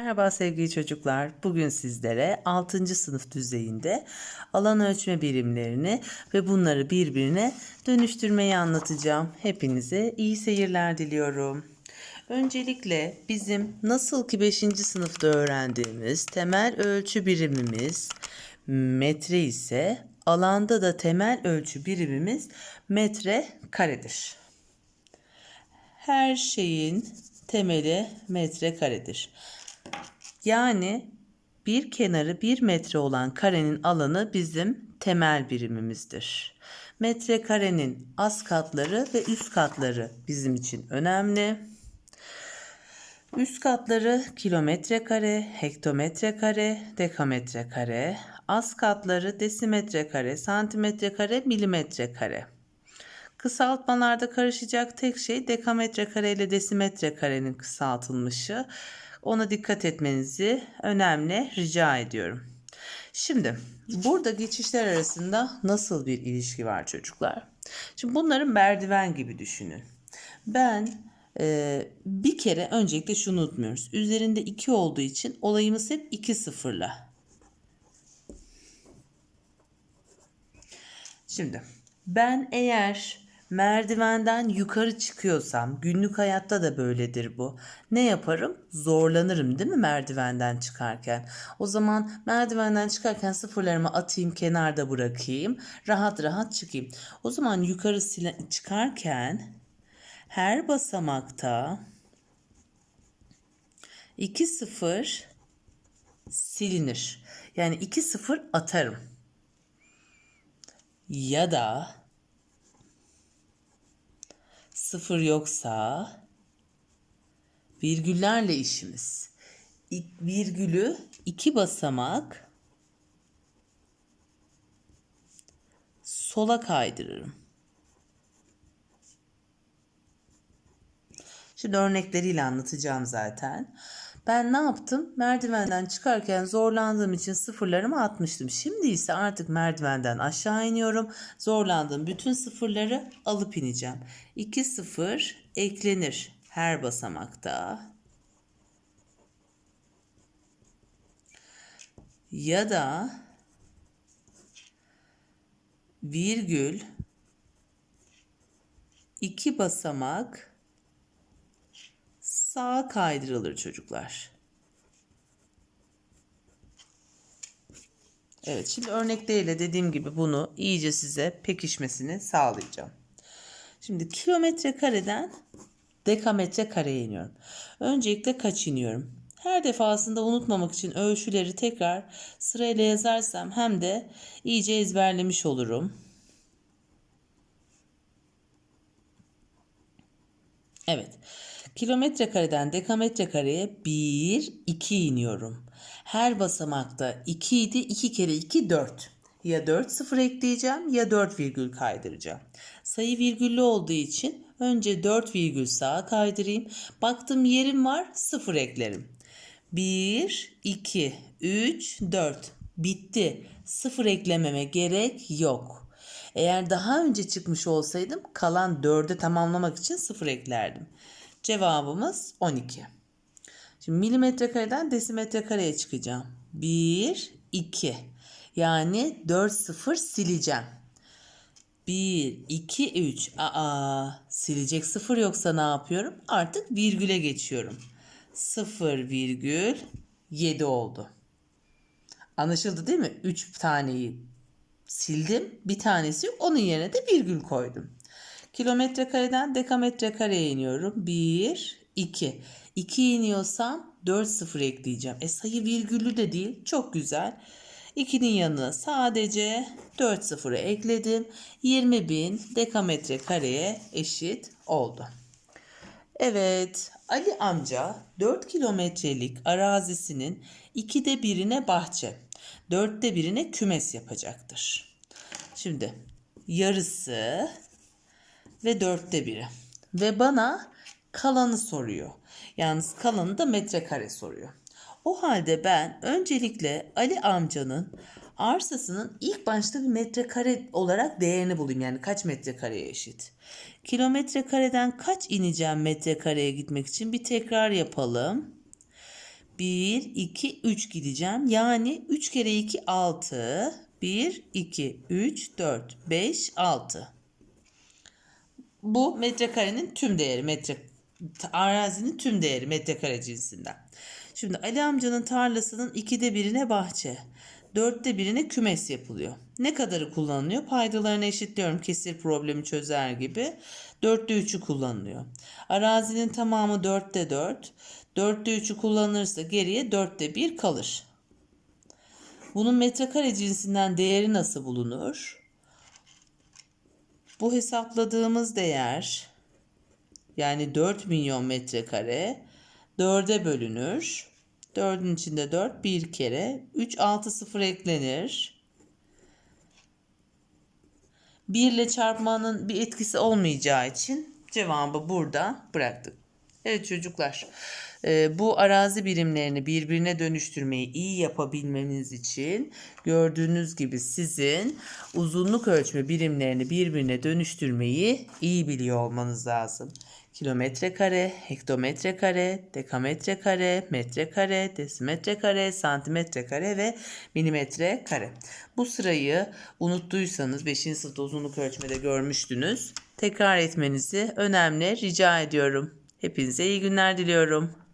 Merhaba sevgili çocuklar. Bugün sizlere 6. sınıf düzeyinde alan ölçme birimlerini ve bunları birbirine dönüştürmeyi anlatacağım. Hepinize iyi seyirler diliyorum. Öncelikle bizim nasıl ki 5. sınıfta öğrendiğimiz temel ölçü birimimiz metre ise alanda da temel ölçü birimimiz metre karedir. Her şeyin temeli metre karedir. Yani bir kenarı bir metre olan karenin alanı bizim temel birimimizdir. Metrekarenin az katları ve üst katları bizim için önemli. Üst katları kilometre kare, hektometre kare, dekametre kare. Az katları desimetre kare, santimetre kare, milimetre kare. Kısaltmalarda karışacak tek şey dekametre kare ile desimetre karenin kısaltılmışı. Ona dikkat etmenizi önemli rica ediyorum. Şimdi burada geçişler arasında nasıl bir ilişki var çocuklar? Şimdi bunları merdiven gibi düşünün. Ben e, bir kere öncelikle şunu unutmuyoruz. Üzerinde 2 olduğu için olayımız hep 2 sıfırla. Şimdi ben eğer merdivenden yukarı çıkıyorsam günlük hayatta da böyledir bu. Ne yaparım? Zorlanırım değil mi merdivenden çıkarken? O zaman merdivenden çıkarken sıfırlarımı atayım kenarda bırakayım. Rahat rahat çıkayım. O zaman yukarı çıkarken her basamakta 2 sıfır silinir. Yani 2 sıfır atarım. Ya da sıfır yoksa virgüllerle işimiz. İ- Virgülü iki basamak sola kaydırırım. Şimdi örnekleriyle anlatacağım zaten. Ben ne yaptım? Merdivenden çıkarken zorlandığım için sıfırlarımı atmıştım. Şimdi ise artık merdivenden aşağı iniyorum. Zorlandığım bütün sıfırları alıp ineceğim. 2 sıfır eklenir her basamakta. Ya da virgül iki basamak sağa kaydırılır çocuklar. Evet şimdi örnekleriyle dediğim gibi bunu iyice size pekişmesini sağlayacağım. Şimdi kilometre kareden dekametre kareye iniyorum. Öncelikle kaç iniyorum? Her defasında unutmamak için ölçüleri tekrar sırayla yazarsam hem de iyice ezberlemiş olurum. Evet. Kilometre kareden dekametre kareye 1, 2 iniyorum. Her basamakta 2 idi. 2 kere 2 4. Ya 4 sıfır ekleyeceğim ya 4 virgül kaydıracağım. Sayı virgüllü olduğu için önce 4 virgül sağa kaydırayım. Baktım yerim var sıfır eklerim. 1, 2, 3, 4. Bitti. Sıfır eklememe gerek yok. Eğer daha önce çıkmış olsaydım kalan 4'ü tamamlamak için sıfır eklerdim. Cevabımız 12. Şimdi milimetre kareden desimetre kareye çıkacağım. 1, 2. Yani 4 sıfır sileceğim. 1, 2, 3. Aa, silecek sıfır yoksa ne yapıyorum? Artık virgüle geçiyorum. 0 virgül 7 oldu. Anlaşıldı değil mi? 3 taneyi sildim. Bir tanesi. Onun yerine de virgül koydum. Kilometre kareden dekametre kareye iniyorum. 1, 2. 2 iniyorsam 4 sıfır ekleyeceğim. E sayı virgüllü de değil. Çok güzel. 2'nin yanına sadece 4 sıfırı ekledim. 20.000 dekametre kareye eşit oldu. Evet, Ali amca 4 kilometrelik arazisinin ikide birine bahçe, dörtte birine kümes yapacaktır. Şimdi yarısı ve dörtte biri. Ve bana kalanı soruyor. Yalnız kalanı da metrekare soruyor. O halde ben öncelikle Ali amcanın arsasının ilk başta bir metrekare olarak değerini bulayım. Yani kaç metrekareye eşit. Kilometre kareden kaç ineceğim metrekareye gitmek için bir tekrar yapalım. 1, 2, 3 gideceğim. Yani 3 kere 2 6. 1, 2, 3, 4, 5, 6. Bu metrekarenin tüm değeri. Metre, arazinin tüm değeri metrekare cinsinden. Şimdi Ali amcanın tarlasının ikide birine bahçe. Dörtte birine kümes yapılıyor. Ne kadarı kullanılıyor? Paydalarını eşitliyorum kesir problemi çözer gibi. Dörtte üçü kullanılıyor. Arazinin tamamı dörtte dört. Dörtte üçü kullanılırsa geriye dörtte bir kalır. Bunun metrekare cinsinden değeri nasıl bulunur? Bu hesapladığımız değer yani 4 milyon metrekare 4'e bölünür. 4'ün içinde 4 bir kere. 3 6 0 eklenir. 1 ile çarpmanın bir etkisi olmayacağı için cevabı burada bıraktık. Evet çocuklar bu arazi birimlerini birbirine dönüştürmeyi iyi yapabilmeniz için gördüğünüz gibi sizin uzunluk ölçme birimlerini birbirine dönüştürmeyi iyi biliyor olmanız lazım. Kilometre kare, hektometre kare, dekametre kare, metre kare, desimetre kare, santimetre kare ve milimetre kare. Bu sırayı unuttuysanız 5. sınıfta uzunluk ölçmede görmüştünüz. Tekrar etmenizi önemli rica ediyorum. Hepinize iyi günler diliyorum.